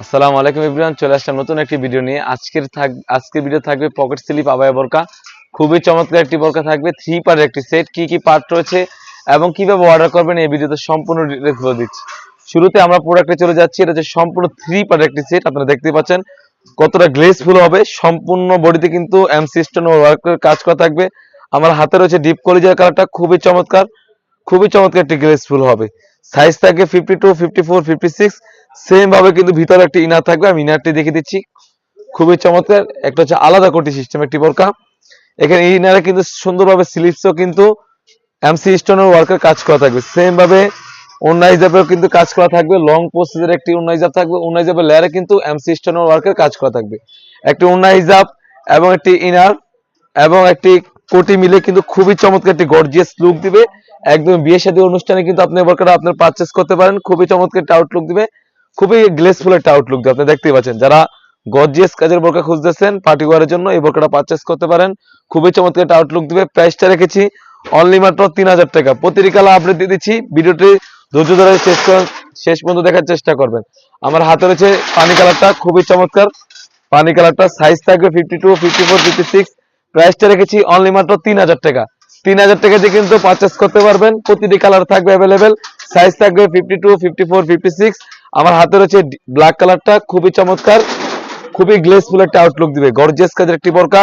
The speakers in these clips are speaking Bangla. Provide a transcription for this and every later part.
আসসালামু আলাইকুম ইব্রাহিম চলে আসলাম নতুন একটি ভিডিও নিয়ে। আজকের থাক, আজকের ভিডিও থাকবে পকেট স্লিপ, আবায়া বোরকা। খুবই চমৎকার একটি বোরকা থাকবে থ্রি পার্টের একটি সেট কি কি পার্ট রয়েছে এবং কীভাবে অর্ডার করবেন এই ভিডিওতে সম্পূর্ণ ডিটেলস বলে দিচ্ছি। শুরুতে আমরা প্রোডাক্টে চলে যাচ্ছি, এটা হচ্ছে সম্পূর্ণ থ্রি পার্টের একটি সেট আপনারা দেখতে পাচ্ছেন কতটা গ্লেসফুল হবে। সম্পূর্ণ বডিতে কিন্তু এমসি স্টোন ওয়ার্কের কাজ করা থাকবে। আমার হাতে রয়েছে ডিপ কলিজার কালারটা খুবই চমৎকার খুবই চমৎকার একটি গ্লেসফুল হবে। সাইজ থাকবে fifty two fifty four fifty six same ভাবে কিন্তু ভিতরে একটা ইনার থাকবে, আমি ইনারটি দেখে দিচ্ছি। খুবই চমৎকার। একটা হচ্ছে আলাদা কোটি সিস্টেম একটি বোরকা। এখানে ইনারে কিন্তু সুন্দরভাবে স্লিপসও কিন্তু এমসি স্টোনের ওয়ার্কের কাজ করা থাকবে। সেম ভাবে অন্য কিন্তু কাজ করা থাকবে। লং প্রসেসের একটি অন্য হিসাব থাকবে অন্য হিসাবের লেয়ারে কিন্তু এমসি স্টোনের ওয়ার্কের কাজ করা থাকবে। একটি অন্য হিসাব এবং একটি ইনার এবং একটি কোটি মিলে কিন্তু খুবই চমৎকার একটি গর্জিয়াস লুক দিবে। একদম বিয়ে শাদী অনুষ্ঠানে কিন্তু আপনি বোরকাটা আপনার পারচেস করতে পারেন। খুবই চমৎকার একটা আউটলুক দিবে। খুবই গ্লেসফুল একটা আউটলুক দিবে আপনি দেখতেই পাচ্ছেন। যারা গর্জিয়াস কাজের বোরকা খুঁজতেছেন পার্টি ওয়ারের জন্য এই বোরকাটা পারচেস করতে পারেন। খুবই চমৎকার একটা আউটলুক দিবে। প্রাইসটা রেখেছি অনলি মাত্র তিন হাজার টাকা। প্রতিটি আপডেট দিয়ে দিচ্ছি। ভিডিওটি ধৈর্য ধরে শেষ শেষ পর্যন্ত দেখার চেষ্টা করবেন। আমার হাতে রয়েছে পানি কালারটা খুবই চমৎকার। পানি কালারটা সাইজ থাকবে fifty two fifty four fifty six প্রাইসটা রেখেছি অনলি মাত্র তিন হাজার টাকা। তিন হাজার টাকা দিয়ে কিন্তু পারচেস করতে পারবেন। প্রতিটি কালার থাকবে অ্যাভেলেবেল সাইজ থাকবে fifty two fifty four fifty six আমার হাতে রয়েছে ব্ল্যাক কালারটা খুবই চমৎকার, খুবই গ্লেসফুল একটা আউটলুক দিবে। গর্জিয়াস কাজের একটি বরকা,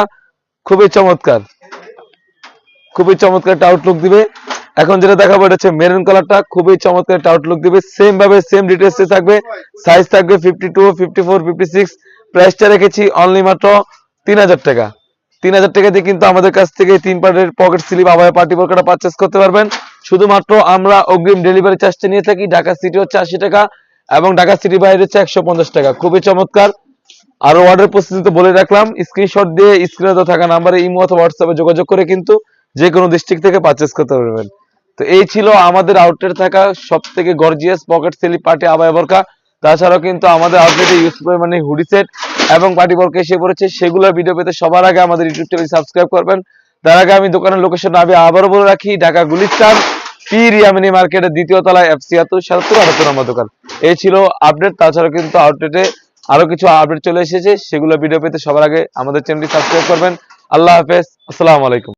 খুবই চমৎকার খুবই চমৎকার একটা আউটলুক দিবে। এখন যেটা দেখাবো, এটা হচ্ছে মেরুন কালারটা খুবই চমৎকার একটা আউটলুক দিবে। সেম ভাবে সেম ডিটেলস থাকবে। সাইজ থাকবে fifty two fifty four fifty six প্রাইসটা রেখেছি অনলি মাত্র তিন হাজার টাকা। তিন হাজার টাকা দিয়ে কিন্তু আমাদের কাছ থেকে তিন পার্টের পকেট স্লিপ আবার পার্টি বোরকাটা পারচেস করতে পারবেন। শুধুমাত্র আমরা অগ্রিম ডেলিভারি চার্জটা নিয়ে থাকি। ঢাকা সিটি হচ্ছে আশি টাকা। এবং ঢাকা সিটি বাইরে হচ্ছে একশো পঞ্চাশ টাকা। খুবই চমৎকার। আরও অর্ডার প্রসেস তো বলে রাখলাম। স্ক্রিনশট দিয়ে স্ক্রিনে তো থাকা নাম্বারে ইমো অথবা হোয়াটসঅ্যাপে যোগাযোগ করে কিন্তু যে কোনো ডিস্ট্রিক্ট থেকে পারচেস করতে পারবেন। তো এই ছিল আমাদের আউটলেট থাকা সব থেকে গর্জিয়াস পকেট সেলি পার্টি আবায় বরকা তাছাড়াও কিন্তু আমাদের আউটলেটে ইউজ পরিমাণে হুডি সেট এবং পার্টি বরকা এসে পড়েছে। সেগুলো ভিডিও পেতে সবার আগে আমাদের ইউটিউব চ্যানেল সাবস্ক্রাইব করবেন। তার আগে আমি দোকানের লোকেশন আমি আবারও বলে রাখি, ঢাকা গুলিস্তান পি রিয়ামিনি মার্কেটের দ্বিতীয় তলায় এফসি আতুর, সাতাত্তর, আটাত্তর নম্বর দোকান। এই ছিল আপডেট তাছাড়া কিন্তু আউটলেটে আরও কিছু আপডেট চলে এসেছে, সেগুলো ভিডিও পেতে সবার আগে আমাদের চ্যানেলটি সাবস্ক্রাইব করবেন। আল্লাহ হাফেজ, আসসালামু আলাইকুম।